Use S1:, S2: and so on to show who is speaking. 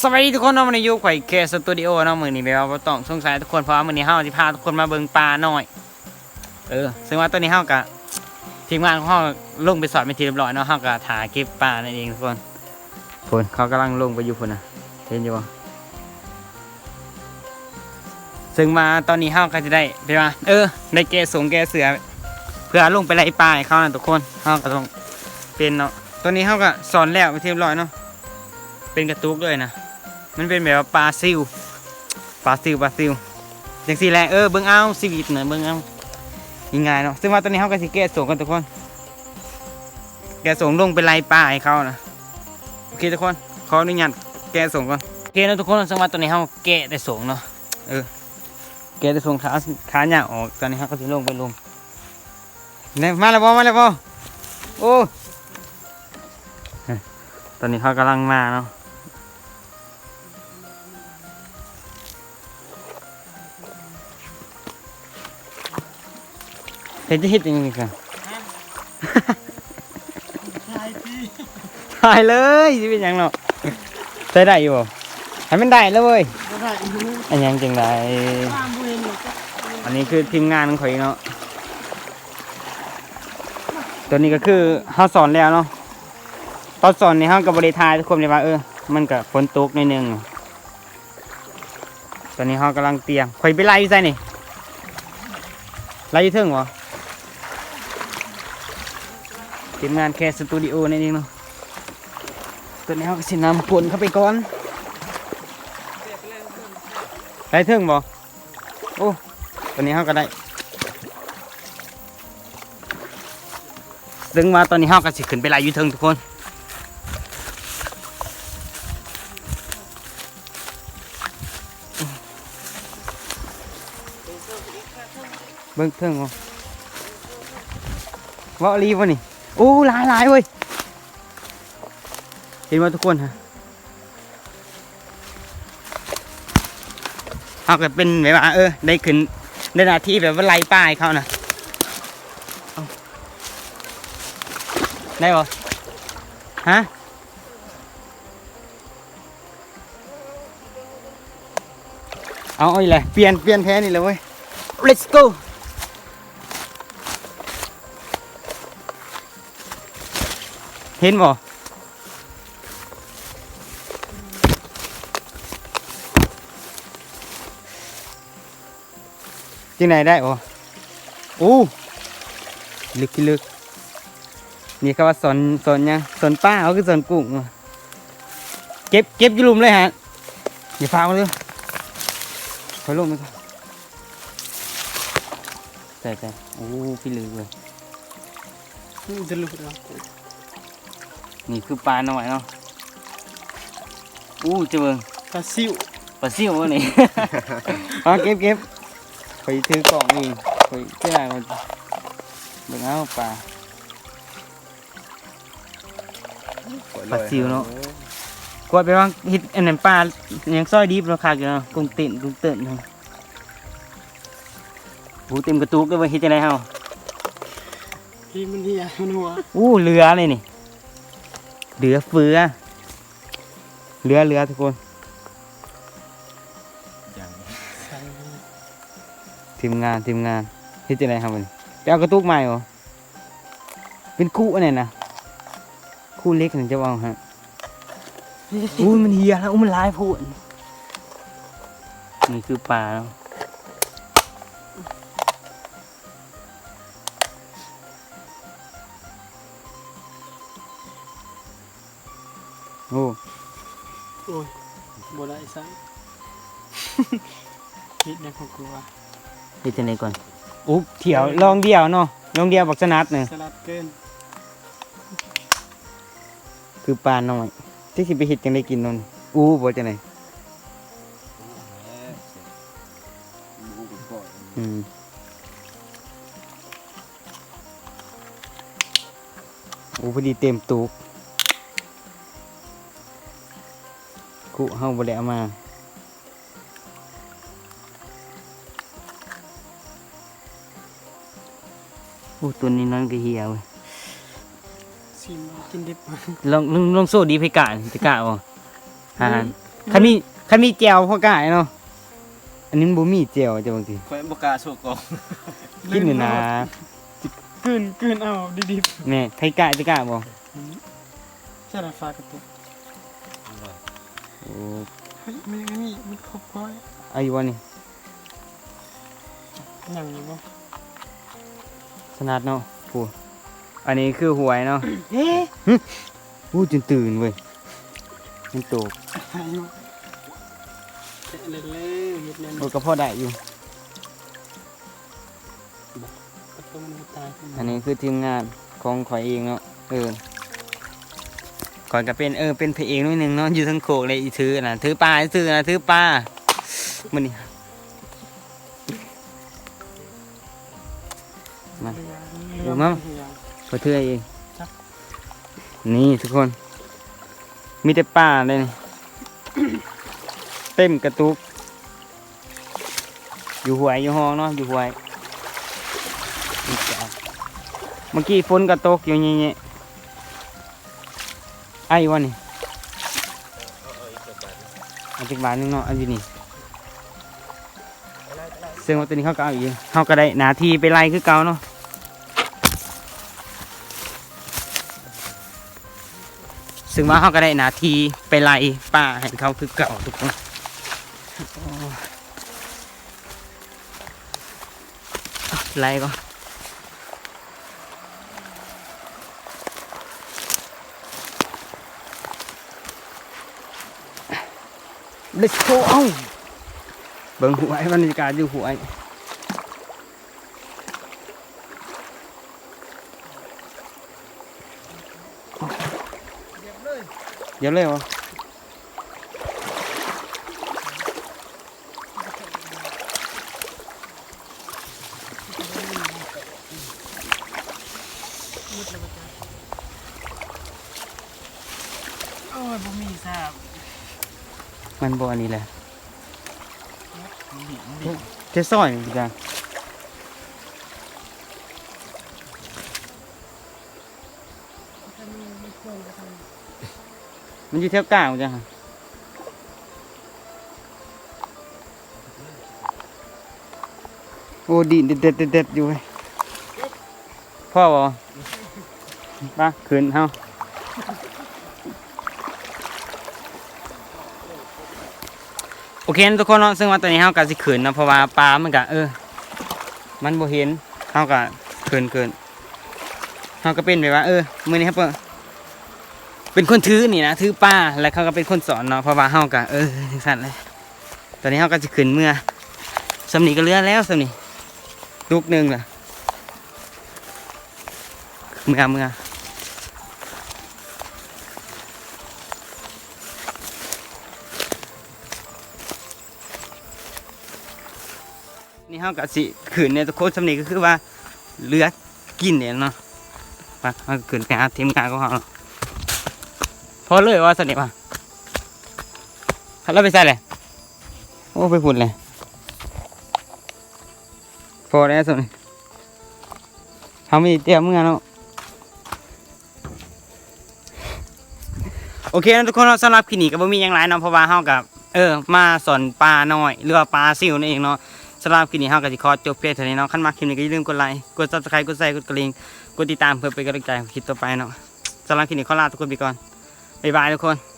S1: สวัสดีทุกคนเนาะวันอยู่ข่อยแคสตูดิโอเนาะมือนี้แบบว่าต้องสงสัยทุกคนเพราะว่ามือนี้เฮาสิพาทุกคนมาเบิ่งปลาหน้อย เออ ซึ่งว่าตัวนี้เฮาก็ทีมงานของเฮาลงไปสอดเป็นที่เรียบร้อยเนาะเฮาก็ถ่ายเก็บปลานั่นเองทุกคนพุ่นเขากำลังลงไปอยู่พุ่นนะเห็นอยู่บ่ซึ่งมาตอนนี้เฮาก็จะได้ไปว่าเออได้แกะสงแกเสือ เพื่อลงไปไล่ปลาให้เขานั่นทุกคนเฮาก็ต้องเป็นเนาะตัวนี้เฮาก็สอนแล้วไปนที่เรียบร้อยเนาะเป็นกระตุกด้วยนะ มันเป็นแบบปลาซิวปลาซิวปลาซิวจังสี่แหละเออเบิ่งเอาชีวิตเนอะเบิ่งเอายังไงเนาะซึ่งว่าตอนนี้เขาก็สิแก้ส่งกันทุกคน แก้ส่งลงไปไล่ปลาให้เขานะโอเคทุกคนขออนุญาตแก้ส่งก่อนโอเคนะทุกคนซึ่งว่าตอนนี้เขาแก้แต่ส่งเนาะเออแก้แต่ส่งขาขาหยาออกตอนนี้เขาก็สิลงไปลงเนี่ยมาแล้วบ่มาแล้วบ่โอ้ตอนนี้เขากำลังมาเนาะ เห็นจะเห็ดยังไงกันถ่ายเลยจะเป็นหยังเนาะใช้ได้อยู่บ่ให้มันได้แล้วเว้ย
S2: บ่ได้อีกนึง
S1: อันยังจังได
S2: ตามบ่เห็นหรอก
S1: อันนี้คือทีมงานของข่อยเนาะตัวนี้ก็คือเขาสอนแล้วเนาะตอนสอนนี่เขากับบริทายทุกคนเลยว่าเออมันกับฝนตกในอยหนึงตอนนี้เขากำลังเตรียมข่อยไปไล่อยู่ไสนี่ไล่อยู่เทิงเหรอ ทีมงานแค่สตูดิโอนี่นเองเนาะตัวนี้เขาก็สินำผลเข้าไปก่อนไล่เทิงบ่โอ้ตัวนี้เขาก็ได้ซึ่งว่าตอนนี้เขาก็สิขึ้นไปไล่อยู่เทิงทุกคนเบิ่งเทิงบ่ว่าอีหลีวะนี่ โอ้หลายหลายเว้ยเห็นว่าทุกคนฮะเขาก็เป็นแบบว่าเออ ได้ขึ้นในหน้าที่แบบว่าไล่ป้ายเขานะได้ปะฮะเอาเอาอีกเลยเปลี่ยนเปลี่ยนแพ้นี่เลยเว้ย let's go เห็นบ่จังไหนได้บ่โอ้ลึกที่ลึก นี่เขาว่าสอนสอนยังสอนป้าเขาคือสอนกุ้งว่ะเก็บเก็บอยี่ลุมเลยฮะอย่าฟ้ามาเลยคอยลงไปก่อนใช่ใช่โอ้พี่ลึกเลย
S2: จะลุดแล้ว
S1: นี่คือปลาหน่อยเนาะอู้เจะเบิ่ง
S2: ปลาซิว
S1: ปลาซิววะนี่ เอาเก็บเก็บคอยถือกล่องเองคอยเจ้ามันเบิ่งเอาปลา ปลาซิวเนาะกวาดไปว่าเฮ็ดอันนั้นปลายังซอยดีราคาอยู่เนาะกุ้งเต้นกุ้งเต้นเนาะหูเต็มกระตุกเลยว่าเฮ็ดจังไดเฮา
S2: ที่มันเหียมันหัว
S1: อู้เรือเลยนี่ เรือเฟือเรือเรือทุกคน
S2: ใส่
S1: ทีมงานทีมงานเฮ็ดจังไดครับมันไปเอากระตุกใหม่บ่เป็นคู่อันไหนนะคู่เล็กนี่จะว่าฮะอู้มันเหียแล้วอู้มันหลายโพูดนี่คือปลาเนา โอ้
S2: โอ้ยบ่ได้ใส่คิดในของกูว่า
S1: เฮ็ดจังไดก่อนอุ๊บเถียวลองเดียวเนาะลองเดียวบักสนัดเนี่ย
S2: สลัดเกิน
S1: คือปลาน้อยที่สิไปเฮ็ดจังได้กินนนอู้บ่จังไดอืมโอ้พอดีเต็มตูก กูเฮาบ่ได้เอามาโอ้ตัวนี้นั่นก็เหี่ยวเว้ย
S2: ซิมกินดิบมา
S1: ลองลองลองโซ่ดีไปกะจะกะบ่ฮะคันมีคันมีแจวพอกายเนาะอันนี้มันบ่มีแจวจ้ะบางที
S3: คอยบกล้าโชว์กอง
S1: กินอยู่นะ
S2: กลืนกลืนเอาดิบ
S1: แม่ไทกะจะกะบ่
S2: ๆใช่ละฟ้ากระตุก
S1: โอ้
S2: เฮ้ยมันยังนี่มันครบก้อย
S1: เอาอยู่บ่นี่
S2: หนังอยู่บ่
S1: สนัดเนาะผู้อันนี้คือหวยเนาะเฮ้อู้จนตื่นเว้ยมันตก
S2: อายุแกะเล่นๆเฮ็ดเล่น
S1: โอ้ก็พอได้อยู่
S2: กระตุ้มันตายขึ้นมา
S1: อันนี้คือทีมงานของข่อยเองเนาะเออ ก่อนก็เป็นเออเป็นพระเอกนิดนึงเนาะอยู่ทั้งโคกเลยอีถือน่ะถือปลาถือนะถือปลามันนี่มาดี๋ยวมั้ง
S2: เรือ
S1: ขอถือเองนี่ทุกคน มีแต่ปลาเลยนี่เต็มกระตุก อยู่หวยอยู่ห้องเนาะอยู่หวย เมื่อกี้ฝนกระตกอยู่เงี้ย ไอ้วะนี่เอาจิกบาทหนึงเนาะอันอยู่นี่ซึ่งว่าตัวนี้เขาก็เอาอีกเขาก็ได้หนาทีไปไล่คือเก่าเนาะซึ่งว่าเขาก็ได้หนาทีไปไล่ป้าให้เขาคือเก่าทุกคนไล่ก็ Let's go เอ้าเบิ่งหวยบรรยากาศอยู่หวยเดี๋ยวเลยวะ
S2: 嗯โอ้ยบ่มีทราบ
S1: มันบ่อันนี้แหละเทซอยนี่จ้ะมันอยู่แถวกลางจ้ะโอ้ดีเด็ดเด็ดเด็ดเด็ดอยู่เว้ยพ่อบ่ไป้าขึ้นเฮา โอเคนะทุกคนเนาะซึ่งว่าตอนนี้เฮาก็สิขืนเนาะเพราะว่าปลามันก็เออ มันบ่เห็นเฮาก็ขืนเกินเฮาก็เป็นแบบว่า เออมื้อนี้ครับเป็นคนถือนี่นะถือปลาแล้วเขาก็เป็นคนสอนเนาะเพราะว่าเฮาก็เออจังซั่นเลยตอนนี้เฮาก็สิขืนเมื่อสำนีก็เลือแล้วสำนีลูกหนึ่งล่ะเมื่อเมื่อ นี่เฮากับสิขืนเนี่ยทุกคนสำนีก็คือว่าเลือกินเนี่ยเนาะไปเฮาก็ขืนไปหาทีมงานของเฮาพอเลยว่าสนิทป่ะเราไปใส่เลยโอ้ไปฝุ่นเลยพอแล้วสนิทเฮามีเตรียมเมื่อเนาะโอเคนะทุกคนเนาสำหรับคลินิกก็บ่มีหยังหลายเนาะเพราะว่าเฮากับเออมาสอนปลาน้อยหรือว่าปลาซิวนั่นเองเนาะำหรับคลิปนี้เฮาก็สิขอจบเพียงเท่านี้เนาะคันมาคลิปนี้ก็อย่าลืมกดไลค์กด Subscribe กดแชร์กดกระดิ่งกดติดตามเพื่อเป็นกำลังใจคลิปต่อไปเนาะสำหรับคลิปนี้ขอลาทุกคนไปก่อนบ๊ายบายทุกคน